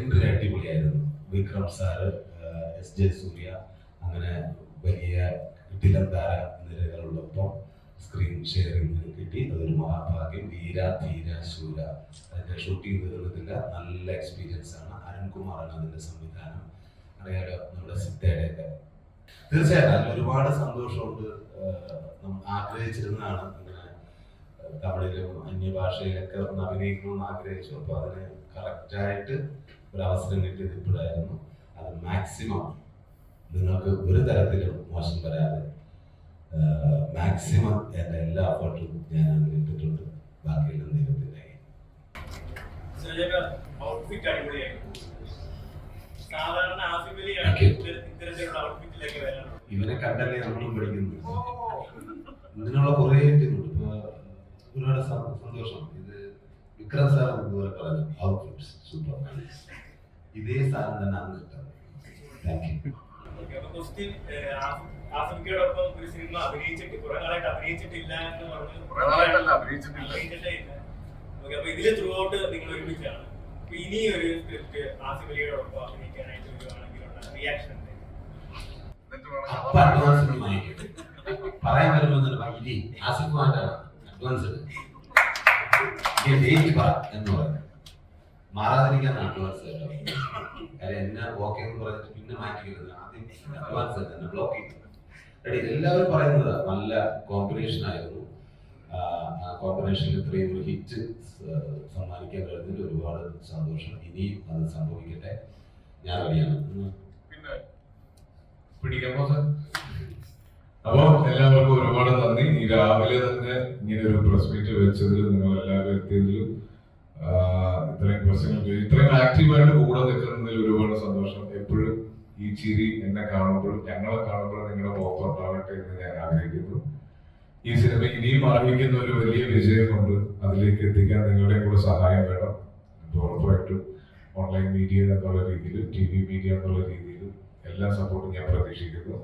Entry അടിപൊളിയായിരുന്നു. Vikram sir S J Surya അങ്ങനെ വലിയ ഇട്ടിലന്താര നിരകളോടൊപ്പം സ്ക്രീൻ ഷെയറിംഗ് കിട്ടി. അതൊരു മഹാഭാഗ്യം. വീര ധീര ശൂര. അതിന്റെ ഷൂട്ടിംഗ് തീർന്നിട്ടില്ല. നല്ല എക്സ്പീരിയൻസ് ആണ്. അരുൺകുമാറാണ് അതിന്റെ സംവിധാനം. അറിയാലോ നമ്മുടെ സിദ്ധയുടെയൊക്കെ. തീർച്ചയായിട്ടും ഒരുപാട് സന്തോഷമുണ്ട്. ആഗ്രഹിച്ചിരുന്നതാണ് ഇങ്ങനെ തമിഴിലും അന്യഭാഷയിലൊക്കെ ഒന്ന് അഭിനയിക്കണമെന്ന് ആഗ്രഹിച്ചു. അപ്പോൾ അതിന് കറക്റ്റായിട്ട് ഒരു അവസരം കിട്ടിയത് ഇപ്പോഴായിരുന്നു അത് മാക്സിമം നിങ്ങൾക്ക് ഒരു തരത്തിലും മോശം വരാതെ മാക്സിമം എന്റെ എല്ലാ എഫേർട്ടും ഞാൻ അതിൽ ഇട്ടിട്ടുണ്ട്. ബാക്കിയെല്ലാം ദൈവത്തിന്റെ ഇവനെ കണ്ടല്ലേ നമ്മളും പഠിക്കുന്നു ഇതിനുള്ള കുറേ ഇതുണ്ട് ഇപ്പൊ ഒരുപാട് സന്തോഷം. ഇത് വിക്രം സാർ ഇതുപോലെ പറഞ്ഞു ഔട്ട്ഫിറ്റ്സ് സൂപ്പർ ഇതേ സാധനം തന്നെ അന്ന് കിട്ടാം. താങ്ക് യു ക്വസ്റ്റ്യൻ ഒരു സിനിമ അഭിനയിച്ചിട്ട് കുറെ നാളായിട്ട് അഭിനയിച്ചിട്ടില്ല എന്ന് പറഞ്ഞു കുറെ നാളായിട്ടല്ല അഭിനയിച്ചിട്ടില്ല. അഭിനയിച്ചിട്ടേ ഇല്ല. ഓക്കെ അപ്പൊ ഇതിൽ ത്രൂ ഔട്ട് നിങ്ങൾ ഒരുമിച്ചാണ്. അപ്പൊ ഇനി ഒരു സ്ക്രിപ്റ്റ് ആസിഫ് അലിയോടൊപ്പം അഭിനയിക്കാനായിട്ട് വരുവാണെങ്കിലുള്ള റിയാക്ഷൻ പറയാൻ വരുമ്പോ തന്നെ വൈകി ആസിഫുമായിട്ടാണ് അഡ്വാൻസ് പറ എന്ന് പറഞ്ഞു. മാറാതിരിക്കാൻ അഡ്വാൻസ് കേട്ടോ കാര്യം എന്നെ ഓക്കെ എന്ന് പറഞ്ഞിട്ട് പിന്നെ മാറ്റിക്കരുത്. ആദ്യം അഡ്വാൻസ് തന്നെ ബ്ലോക്ക് ചെയ്തു. റെഡി എല്ലാവരും പറയുന്നത് നല്ല കോമ്പിനേഷൻ ആയിരുന്നു. കോമ്പിനേഷനിൽ ഇത്രയും ഒരു ഹിറ്റ് സമ്മാനിക്കാൻ കഴിഞ്ഞതിൽ ഒരുപാട് സന്തോഷം. ഇനിയും അത് സംഭവിക്കട്ടെ. ഞാൻ പിന്നെ പിടിക്കാൻ സാർ അപ്പൊ എല്ലാവർക്കും ഒരുപാട് നന്ദി. ഈ രാവിലെ തന്നെ ഇങ്ങനെ ഒരു പ്രസ് മീറ്റ് വെച്ചതിൽ നിങ്ങൾ എല്ലാവരും എത്തിയതിലും ഇത്രയും പ്രശ്നങ്ങൾ ഇത്രയും ആക്റ്റീവായിട്ട് കൂടെ നിൽക്കുന്നതിൽ ഒരുപാട് സന്തോഷം. എപ്പോഴും ഈ ചിരി എന്നെ കാണുമ്പോഴും ഞങ്ങളെ കാണുമ്പോഴും നിങ്ങളുടെ മുഖത്ത് ഉണ്ടാവട്ടെ എന്ന് ഞാൻ ആഗ്രഹിക്കുന്നു. ഈ സിനിമ ഇനിയും ആഗ്രഹിക്കുന്ന ഒരു വലിയ വിജയമുണ്ട്. അതിലേക്ക് എത്തിക്കാൻ നിങ്ങളുടെ കൂടെ സഹായം വേണം. ഉറപ്പായിട്ടും ഓൺലൈൻ മീഡിയ എന്നുള്ള രീതിയിലും ടി വി മീഡിയ എന്നുള്ള രീതിയിലും എല്ലാ സപ്പോർട്ടും ഞാൻ പ്രതീക്ഷിക്കുന്നു.